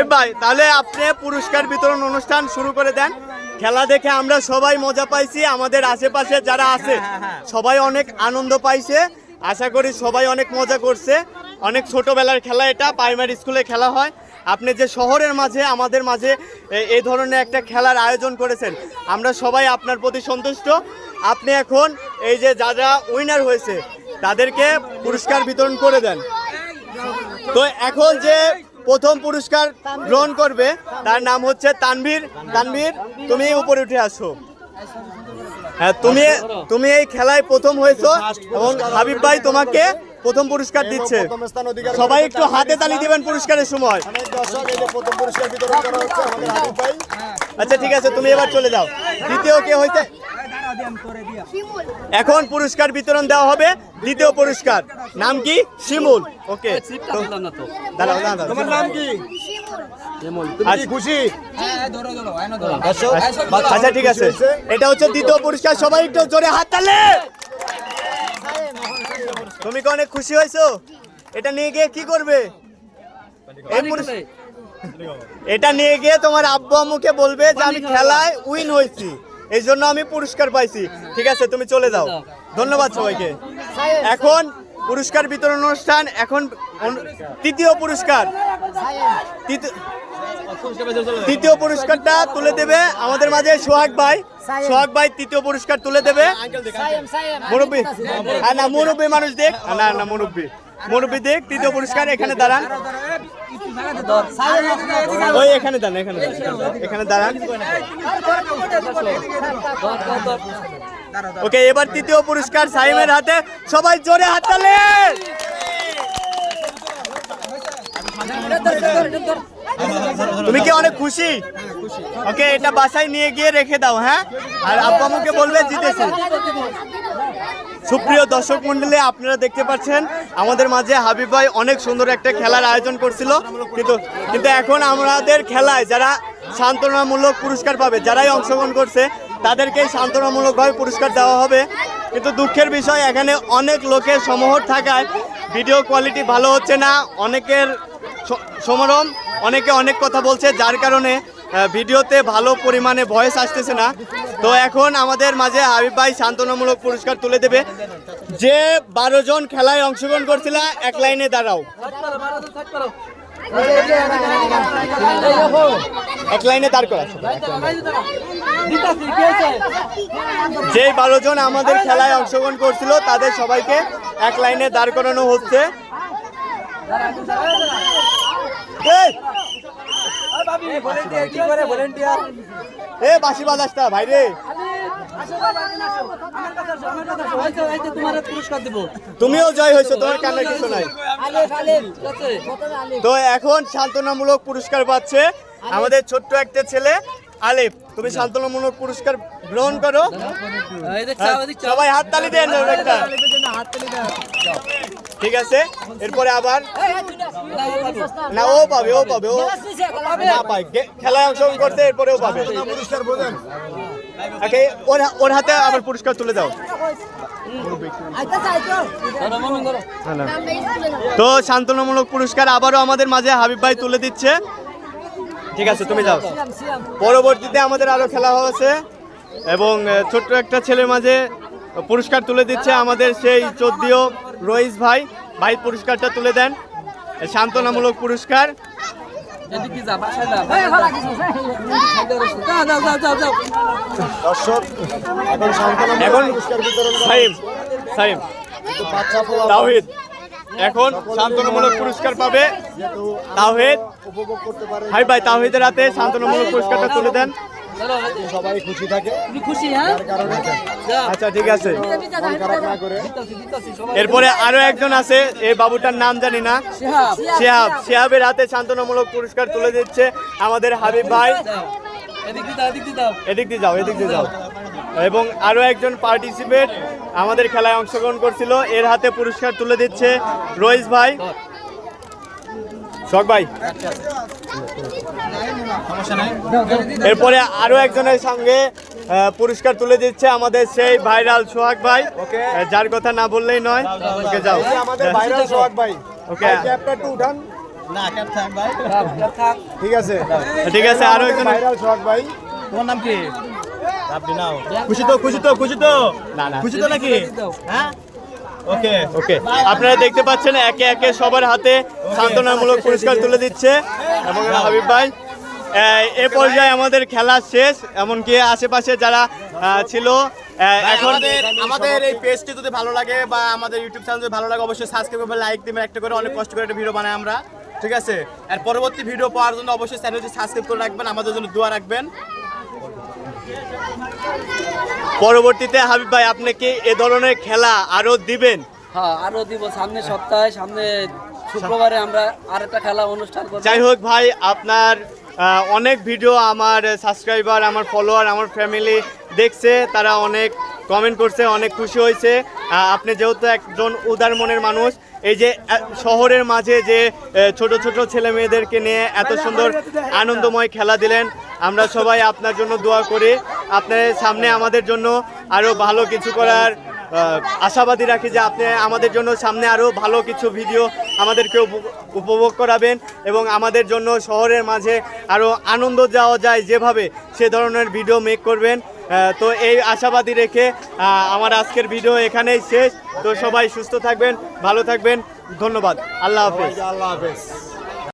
High ভাই, তাহলে আপনি পুরস্কার বিতরণ অনুষ্ঠান শুরু করে দেন। খেলা দেখে আমরা সবাই মজা পাইছি, আমাদের আশেপাশে যারা আছে, সবাই অনেক আনন্দ পাইছে। আশা করি সবাই অনেক মজা করছে। অনেক ছোটবেলার খেলা এটা প্রাইমারি স্কুলে খেলা হয়। আপনি যে শহরের মাঝে, আমাদের মাঝে এই ধরনের একটা খেলার আয়োজন করেছেন, আমরা সবাই আপনার প্রতি সন্তুষ্ট। আপনি এখন এই যে যারা উইনার হয়েছে, তাদেরকে পুরস্কার বিতরণ করে দেন। তো এখন যে প্রথম পুরস্কার গ্রহণ করবে। তার নাম হচ্ছে তানভীর। তানভীর তুমি উপরে উঠে আসো। হ্যাঁ তুমি তুমি এই খেলায় প্রথম হয়েছো এবং হাবিব ভাই তোমাকে প্রথম পুরস্কার দিচ্ছে। প্রথম স্থান অধিকার সবাই একটু হাতে তালি দিবেন পুরস্কারের সময়। অনেক দর্শক এই যে প্রথম পুরস্কার বিতরণ করা হচ্ছে আমাদের হাবিব ভাই। আচ্ছা ঠিক আছে তুমি এবার চলে যাও। দ্বিতীয় কে হয়েছে? এখন পুরস্কার বিতরণ দেওয়া হবে দ্বিতীয় পুরস্কার। নাম কি? শিমুল। ওকে দাঁড়াও দাঁড়াও তোমার নাম কি? আচ্ছা। খুশি? আচ্ছা ঠিক আছে। এটা হচ্ছে দ্বিতীয় পুরস্কার। সবাই একটু জোরে হাত তালে। তুমি কি অনেক খুশি হয়েছো? এটা নিয়ে গিয়ে কি করবে? এটা নিয়ে গিয়ে তোমার আব্বু আম্মুকে বলবে যে আমি খেলায় উইন হয়েছি। এই জন্য আমি পুরস্কার পাইছি। ঠিক আছে, তুমি চলে যাও। ধন্যবাদ সবাইকে। এখন পুরস্কার বিতরণ অনুষ্ঠান, এখন তৃতীয় পুরস্কার। তৃতীয়- তৃতীয় পুরস্কারটা তুলে দেবে আমাদের মাঝে সোহাগ ভাই। সোহাগ ভাই তৃতীয় পুরস্কার তুলে দেবে মুরব্বী না মুরব্বী মানুষ দেখ না না মুরব্বী মুরব্বী দেখ তৃতীয় পুরস্কার এখানে দাঁড়ান ওই এখানে দাঁড়ান এখানে দাঁড়ান, এখানে দাঁড়ান ওকে এবার তৃতীয় পুরস্কার সাইমের হাতে সবাই জোরে হাত তালে তুমি কি অনেক খুশি? ওকে, এটা বাসায় নিয়ে গিয়ে রেখে দাও হ্যাঁ? আর আব্বা আম্মুকে বলবে, জিতেছে। সুপ্রিয় দর্শক মন্ডলী, আপনারা দেখতে পাচ্ছেন, আমাদের মাঝে হাবিব ভাই অনেক সুন্দর একটা খেলার আয়োজন করছিল। কিন্তু কিন্তু এখন আমাদের খেলায় যারা সান্ত্বনামূলক পুরস্কার পাবে, যারাই অংশগ্রহণ করছে, তাদেরকেই সান্ত্বনামূলকভাবে পুরস্কার দেওয়া হবে। কিন্তু দুঃখের বিষয়, এখানে অনেক লোকের সমাহর থাকায় ভিডিও কোয়ালিটি ভালো হচ্ছে না, অনেকের স- সমারোহ, অনেকে অনেক কথা বলছে, যার কারণে ভিডিওতে ভালো পরিমাণে ভয়েস আসতেছে না। তো এখন আমাদের মাঝে হাবিব ভাই সান্ত্বনামূলক পুরস্কার তুলে দেবে। যে বারো জন খেলায় অংশগ্রহণ করছিল, এক লাইনে দাঁড়াও। এক লাইনে দাঁড় করা। যে বারো জন আমাদের খেলায় অংশগ্রহণ করছিল, তাদের সবাইকে এক লাইনে দাঁড় করানো হচ্ছে! এ বাসি বাজাসটা ভাই রে তুমিও জয় হয়েছো, তোমার কান্নার কিছু নাই? তো এখন সান্ত্বনামূলক পুরস্কার পাচ্ছে আমাদের ছোট্ট একটা ছেলে আলিফ তুমি সান্ত্বনামূলক পুরস্কার গ্রহণ করো। সবাই হাত তালি দেন একটা। ঠিক আছে, এরপরে আবার না, ও পাবে ও পাবে, ও না পায়। খেলায় অংশগ্রহণ করতে এরপরেও পাবে। পুরস্কার বোঝেন ওর হাতে আবার পুরস্কার তুলে দাও। তো সান্ত্বনামূলক পুরস্কার আবারও আমাদের মাঝে হাবিব ভাই তুলে দিচ্ছে। ঠিক আছে, তুমি যাও। পরবর্তীতে আমাদের আরও খেলা হয়েছে এবং ছোট্ট একটা ছেলের মাঝে পুরস্কার তুলে দিচ্ছে আমাদের সেই চোদ্দীয় রইস ভাই। ভাই পুরস্কারটা তুলে দেন। সান্ত্বনামূলক পুরস্কার। দর্শক এখন সান্ত্বনা এখন পুরস্কার বিতরণ সাইম সাইম। কিন্তু বাচ্চা পোলা তাওহিদ। এখন সান্ত্বনামূলক পুরস্কার পাবে তাওহিদ। উপভোগ করতে পারে। ভাই ভাই তাওহিদের হাতে সান্ত্বনামূলক পুরস্কারটা তুলে দেন। সবাই খুশি থাকে। তুমি খুশি হ্যাঁ? আচ্ছা ঠিক আছে। এরপরে আরও একজন আছে এই বাবুটার নাম জানি না। শিহাব। শিহাব শিহাবের হাতে সান্ত্বনামূলক পুরস্কার তুলে দিচ্ছে আমাদের হাবিব ভাই। এদিক দিয়ে দাও এদিক দিয়ে দাও এদিক দিয়ে যাও এদিক দিয়ে যাও। এবং আরও একজন পার্টিসিপেট আমাদের খেলায় অংশগ্রহণ করছিল এর হাতে পুরস্কার তুলে দিচ্ছে রইস ভাই। শখ ভাই। এরপরে আরও একজনের সঙ্গে পুরস্কার তুলে দিচ্ছে আমাদের সেই ভাইরাল সোহাগ ভাই। যার কথা না বললেই নয়। ওকে যাও। আমাদের ভাইরাল সোহাগ ভাই. ক্যাপটা একটু উঠান। ঠিক আছে। ঠিক আছে আরও একজন। ভাইরাল শট ভাই। তোমার নাম কি? খুশি তো খুশি তো খুশি তো। না না। খুশি তো নাকি? হ্যাঁ? ওকে ওকে। আপনারা দেখতে পাচ্ছেন একে একে সবার হাতে সান্ত্বনামূলক পুরস্কার তুলে দিচ্ছে। এবং হাবিব ভাই এ পর্যায়ে আমাদের খেলা শেষ এমনকি আশেপাশে যারা ছিল এখন আমাদের এই পেজটি যদি ভালো লাগে বা আমাদের ইউটিউব চ্যানেল যদি ভালো লাগে অবশ্যই সাবস্ক্রাইব করবেন লাইক দিবেন একটা করে অনেক কষ্ট করে একটা ভিডিও বানাই আমরা ঠিক আছে? আর পরবর্তী ভিডিও পাওয়ার জন্য অবশ্যই চ্যানেলটি সাবস্ক্রাইব করে রাখবেন আমাদের জন্য দোয়া রাখবেন। পরবর্তীতে হাবিব ভাই আপনি কি এ ধরনের খেলা আরও দিবেন? হ্যাঁ আরও দিব। সামনে সপ্তাহে সামনে শুক্রবারে আমরা আরেকটা খেলা অনুষ্ঠান করব। যাই হোক ভাই আপনার অনেক ভিডিও আমার সাবস্ক্রাইবার আমার ফলোয়ার আমার ফ্যামিলি দেখছে তারা অনেক কমেন্ট করছে অনেক খুশি হয়েছে। আপনি যেহেতু একজন উদার মনের মানুষ এই যে শহরের মাঝে যে ছোট ছোট ছেলে মেয়েদেরকে নিয়ে এত সুন্দর আনন্দময় খেলা দিলেন আমরা সবাই আপনার জন্য দোয়া করি। আপনার সামনে আমাদের জন্য আরও ভালো কিছু করার আশাবাদী রাখি যে আপনি আমাদের জন্য সামনে আরও ভালো কিছু ভিডিও আমাদেরকে উপ- উপভোগ করাবেন এবং আমাদের জন্য শহরের মাঝে আরও আনন্দ যাওয়া যায় যেভাবে সে ধরনের ভিডিও মেক করবেন। তো এই আশাবাদী রেখে আমার আজকের ভিডিও এখানেই শেষ। তো সবাই সুস্থ থাকবেন, ভালো থাকবেন। ধন্যবাদ। আল্লাহ হাফেজ। আল্লাহ হাফেজ।